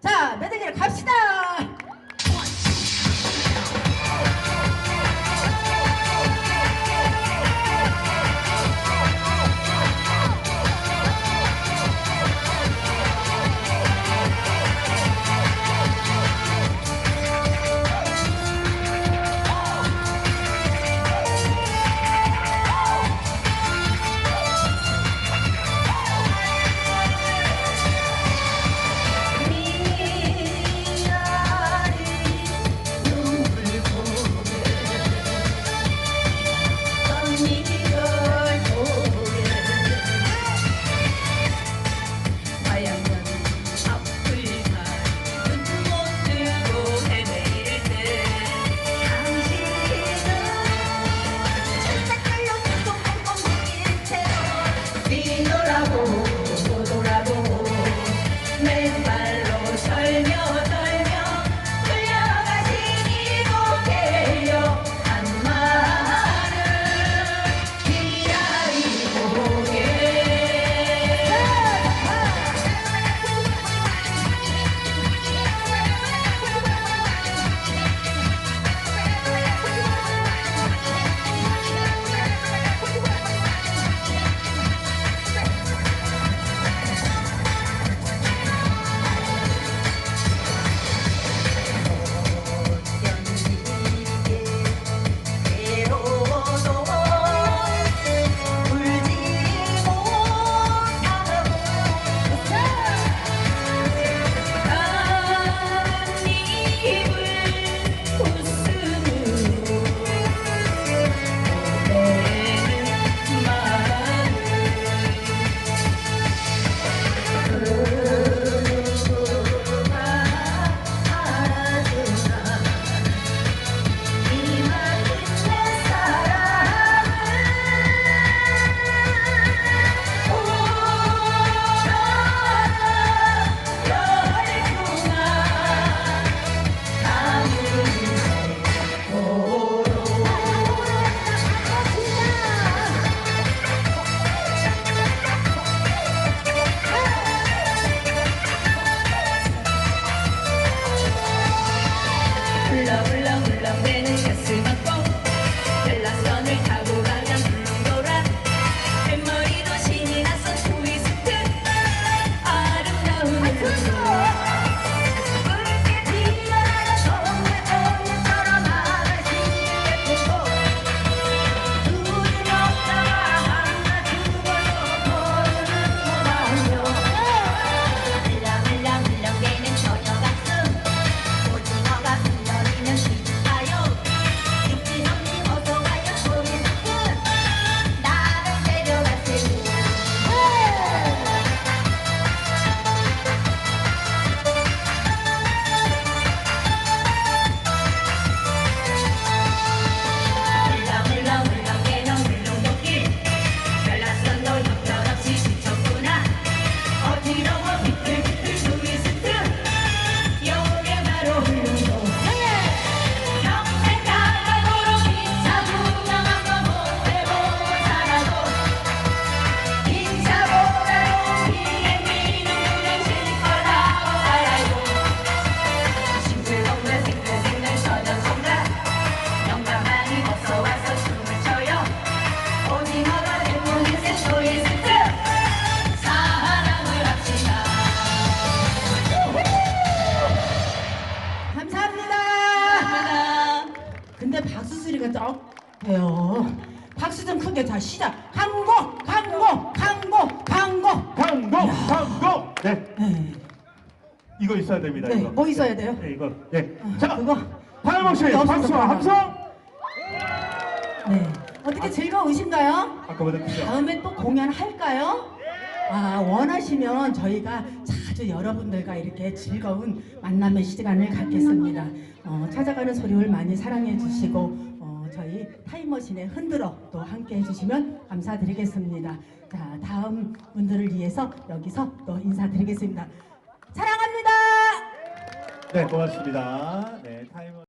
자, 매드기를 갑시다. beni kesin 근데 박수 소리가 적대요. 박수 좀 크게 자 시작. 강고, 강고, 강고, 강고. 강고 강고 네 네, 이거 있어야 됩니다 네, 이거 뭐 있어야 돼요? 네 이거 네 아, 자, 그거. 박수 없어서 박수와. 함성 네. 어떻게 즐거우신가요? 아까보다 크죠 다음에 또 공연할까요? 아, 원하시면 저희가 자주 여러분들과 이렇게 즐거운 만남의 시간을 갖겠습니다. 어, 찾아가는 소리를 많이 사랑해 주시고 어, 저희 타임머신에 흔들어 또 함께 해주시면 감사드리겠습니다. 자, 다음 분들을 위해서 여기서 또 인사드리겠습니다. 사랑합니다. 네 고맙습니다 네 타이머